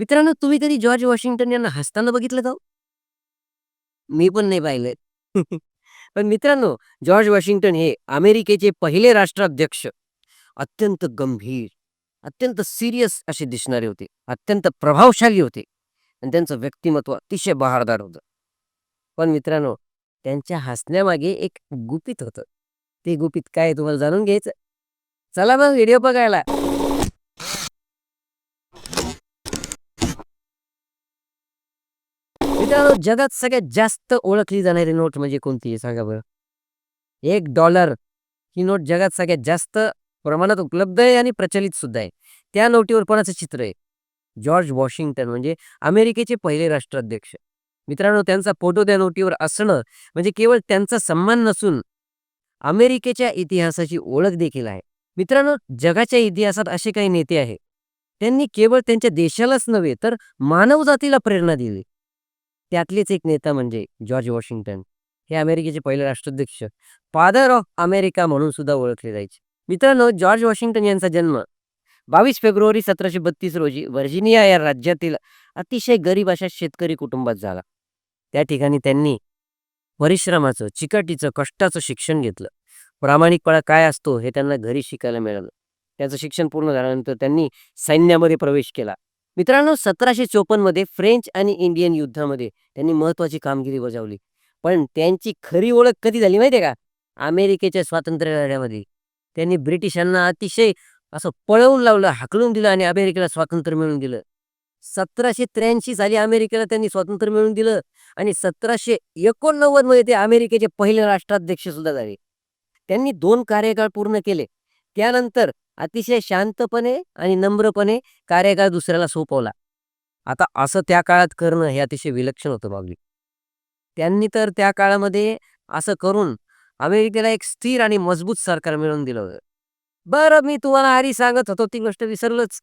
मित्रांनो तुम्ही कधी जॉर्ज वॉशिंग्टन यांना हसताना बघितलं का हो? मी पण नाही पाहिलंय. पण मित्रांनो जॉर्ज वॉशिंग्टन हे अमेरिकेचे पहिले राष्ट्राध्यक्ष. अत्यंत गंभीर अत्यंत सिरियस असे दिसणारे होते. अत्यंत प्रभावशाली होते. आणि त्यांचं व्यक्तिमत्व अतिशय बहारदार होतं. पण मित्रांनो त्यांच्या हसण्यामागे एक गुपित होतं. ते गुपित काय तुम्हाला जाणून घ्यायचं चला मग व्हिडिओ बघायला. मित्रांनो जगात सगळ्यात जास्त ओळखली जाणारी नोट म्हणजे कोणती आहे सांगा बरं? एक डॉलर ही नोट जगात सगळ्यात जास्त प्रमाणात उपलब्ध आहे आणि प्रचलित सुद्धा आहे. त्या नोटीवर कोणाचं चित्र आहे? जॉर्ज वॉशिंग्टन म्हणजे अमेरिकेचे पहिले राष्ट्राध्यक्ष. मित्रांनो त्यांचा फोटो त्या नोटीवर असणं म्हणजे केवळ त्यांचा सन्मान नसून अमेरिकेच्या इतिहासाची ओळख देखील आहे. मित्रांनो जगाच्या इतिहासात असे काही नेते आहेत. त्यांनी केवळ त्यांच्या देशालाच नव्हे तर मानवजातीला प्रेरणा दिली. त्यातलेच एक नेता म्हणजे जॉर्ज वॉशिंग्टन. हे अमेरिकेचे पहिले राष्ट्राध्यक्ष. फादर ऑफ अमेरिका म्हणून सुद्धा ओळखले जायचे. मित्रांनो जॉर्ज वॉशिंग्टन यांचा जन्म बावीस फेब्रुवारी सतराशे बत्तीस रोजी व्हर्जिनिया या राज्यातील अतिशय गरीब अशा शेतकरी कुटुंबात झाला. त्या ठिकाणी त्यांनी परिश्रमाचं चिकाटीचं कष्टाचं शिक्षण घेतलं. प्रामाणिकपणा काय असतो हे त्यांना घरी शिकायला मिळालं. त्याचं शिक्षण पूर्ण झाल्यानंतर त्यांनी सैन्यामध्ये प्रवेश केला. मित्रांनो सतराशे चोपन्नमध्ये फ्रेंच आणि इंडियन युद्धामध्ये त्यांनी महत्वाची कामगिरी बजावली. पण त्यांची खरी ओळख कधी झाली माहितीये का? अमेरिकेच्या स्वातंत्र्य लढ्यामध्ये त्यांनी ब्रिटिशांना अतिशय असं पळवून लावलं हाकलून दिलं आणि अमेरिकेला स्वातंत्र्य मिळवून दिलं. सतराशे त्र्याऐंशी साली अमेरिकेला त्यांनी स्वातंत्र्य मिळवून दिलं आणि सतराशे एकोणनव्वदमध्ये ते अमेरिकेचे पहिले राष्ट्राध्यक्ष सुद्धा झाले. त्यांनी दोन कार्यकाळ पूर्ण केले. त्यानंतर अतिशय शांतपणे आणि नम्रपणे कार्यकाळ दुसऱ्याला सोपवला. आता असं त्या काळात करणं हे अतिशय विलक्षण होतं बाबली त्यांनी तर त्या काळामध्ये असं करून अमेरिकेला एक स्थिर आणि मजबूत सरकार मिळवून दिलं होतं. बरं मी तुम्हाला आधी सांगत होतो ती गोष्ट विसरलोच.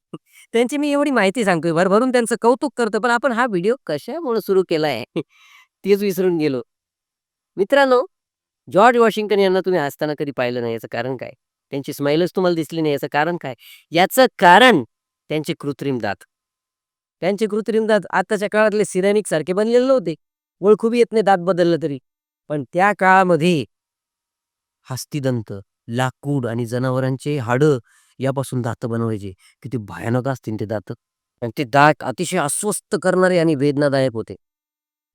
त्यांची मी एवढी माहिती सांगतोय भरभरून त्यांचं कौतुक करतो पण आपण हा व्हिडिओ कशामुळे सुरू केला आहे तेच विसरून गेलो. मित्रांनो जॉर्ज वॉशिंग्टन यांना तुम्ही हसताना कधी पाहिलं नाही याचं कारण काय? त्यांची स्माईलच तुम्हाला दिसली नाही याचं कारण काय? याचं कारण त्यांचे कृत्रिम दात. त्यांचे कृत्रिम दात आताच्या काळातले सिरॅमिक सारखे बनलेले नव्हते ओळखूबी येत नाही दात बदललं तरी. पण त्या काळामध्ये हस्तिदंत लाकूड आणि जनावरांचे हाडं यापासून दात बनवायचे. किती भयानक असतील ते दात. आणि ते दात अतिशय अस्वस्थ करणारे आणि वेदनादायक होते.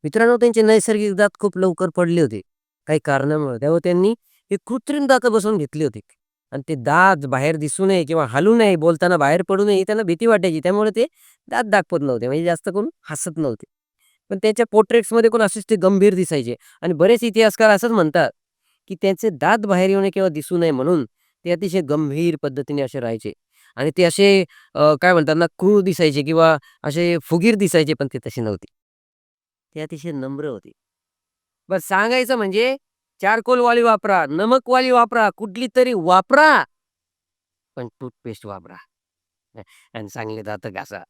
मित्रांनो त्यांचे नैसर्गिक दात खूप लवकर पडले होते. काही कारणामुळे त्यामुळे त्यांनी हे कृत्रिम दात बसवून घेतली होती. आणि ते दात बाहेर दिसू नये किंवा हलू नये बोलताना बाहेर पडू नये त्यांना भीती वाटायची. त्यामुळे ते दात दाखवत नव्हते. म्हणजे जास्त करून हसत नव्हते. पण त्यांच्या पोर्ट्रेट्समध्ये कोण असेच ते गंभीर दिसायचे. आणि बरेच इतिहासकार असंच म्हणतात की त्यांचे दात बाहेर येऊ नये किंवा दिसू नये म्हणून ते अतिशय गंभीर पद्धतीने असे राहायचे. आणि ते असे काय म्हणतात ना क्रूर दिसायचे किंवा असे फुगीर दिसायचे पण ते तसे नव्हते. ते अतिशय नम्र होते. बस सांगायचं म्हणजे चारकोलवाली वापरा नमकवाली वापरा कुठली तरी वापरा. पण टूथपेस्ट वापरा. आणि चांगले दात घासा.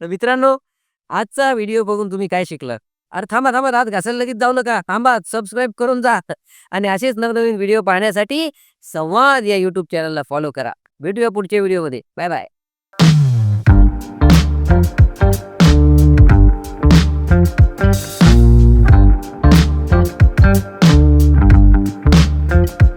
तर मित्रांनो आजचा व्हिडिओ बघून तुम्ही काय शिकला अरे थांबा थांबा दात घासायला लगेच जाऊ नका. थांबा सबस्क्राईब करून जा. आणि असेच नवनवीन व्हिडिओ पाहण्यासाठी संवाद या युट्यूब चॅनलला फॉलो करा. भेटूया पुढच्या व्हिडिओमध्ये. Bye bye